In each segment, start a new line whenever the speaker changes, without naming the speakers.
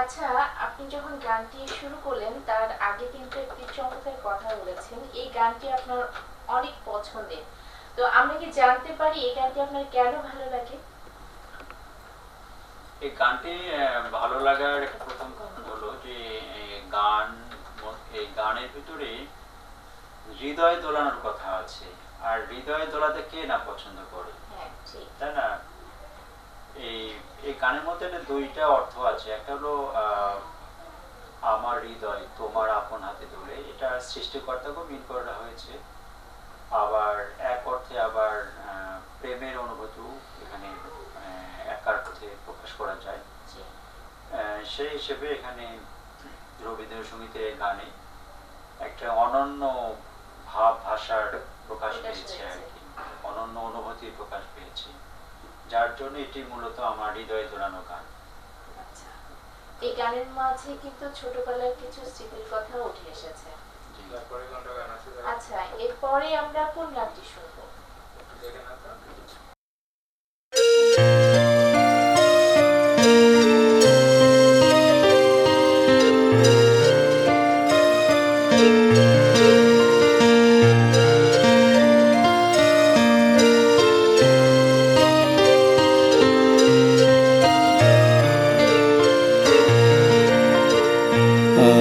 আচ্ছা আপনি যখন গানটি শুরু করলেন তার আগে কিন্তু একটি চমৎকার কথা বলেছেন। এই গানটি আপনার অনেক পছন্দের। তো আমরা কি জানতে পারি এই গানটি আপনার কেন ভালো লাগে?
এই গানটি ভালো লাগার একটা প্রথম কারণ হলো যে গান এই গানের ভিতরে হৃদয় দোলানোর কথা আছে। আর হৃদয় দোলাতে কে না পছন্দ করে?
হ্যাঁ
তাই না? এই এই গানের মধ্যে দুইটা অর্থ আছে। একটা হলো আমার হৃদয় তোমার আপন হাতে ধরে এটা সৃষ্টিকর্তাকেও মিন করা হয়েছে। আবার এক অর্থে আবার প্রেমের অনুভূতি এখানে এক অর্থে প্রকাশ করা যায়। আহ, সেই হিসেবে এখানে রবীন্দ্রসঙ্গীতের গানে একটা অনন্য ভাব ভাষার প্রকাশ
প্রকাশ
পেয়েছে আর
পেয়েছে।
কি অনন্য অনুভূতির প্রকাশ পেয়েছে যার জন্য এটি মূলত আমার হৃদয়ে জোড়ানো গান।
আচ্ছা। এই গানের মাঝে কিন্তু ছোটবেলার কিছু স্মৃতির কথা উঠে এসেছে। আচ্ছা এরপরে আমরা কোন গানটি শুনব?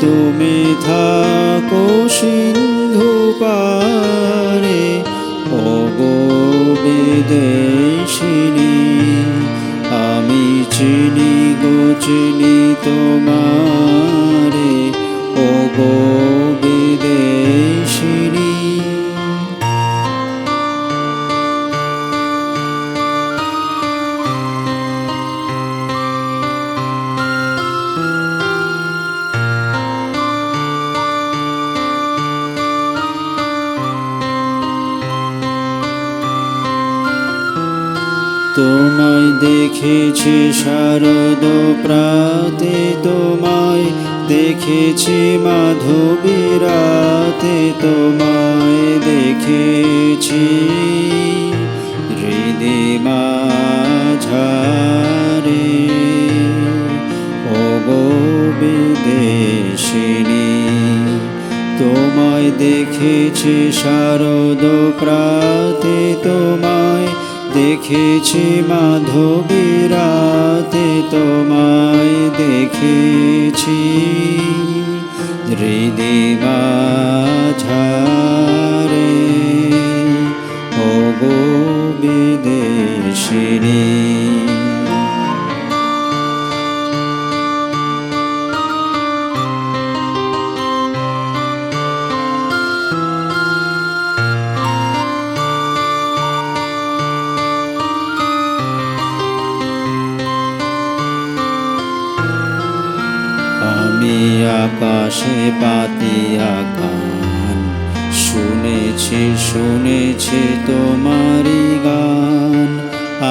তুমি থাকো সিন্ধু পারে ও গো বিদেশিনী আমি চিনি গো চিনি তোমারে তোমায় দেখেছি শারদ প্রাতে, তোমায় দেখেছি মাধবী রাতে, তোমায় দেখেছি হৃদি মাঝারে। তোমায় দেখেছি শারদ প্রাতে, তোমায় দেখেছি মাধবী রাতে তোমায় দেখেছি। হৃদিবাঝারে ও গো বিদেশিনী। আমি আকাশে পাতিয়া গান শুনেছি শুনেছি তোমারি গান।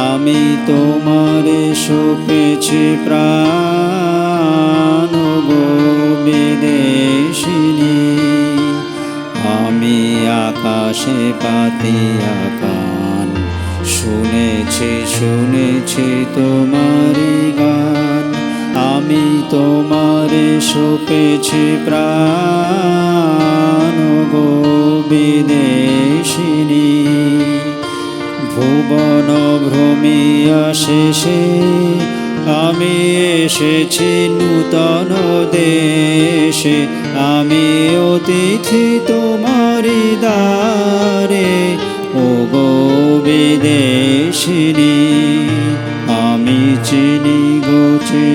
আমি তোমারে সপেছি প্রাণ। গো বিদেশিনী, আমি আকাশে পাতিয়া গান শুনেছি শুনেছি তোমারি গান। আমি তোমারে সপেছি প্রাণ বিদেশিনী। ভুবন ভ্রমিয়া শেষে আমি এসেছি নূতন দেশে। আমি অতিথি তোমারি দ্বারে ও গো বিদেশিনী।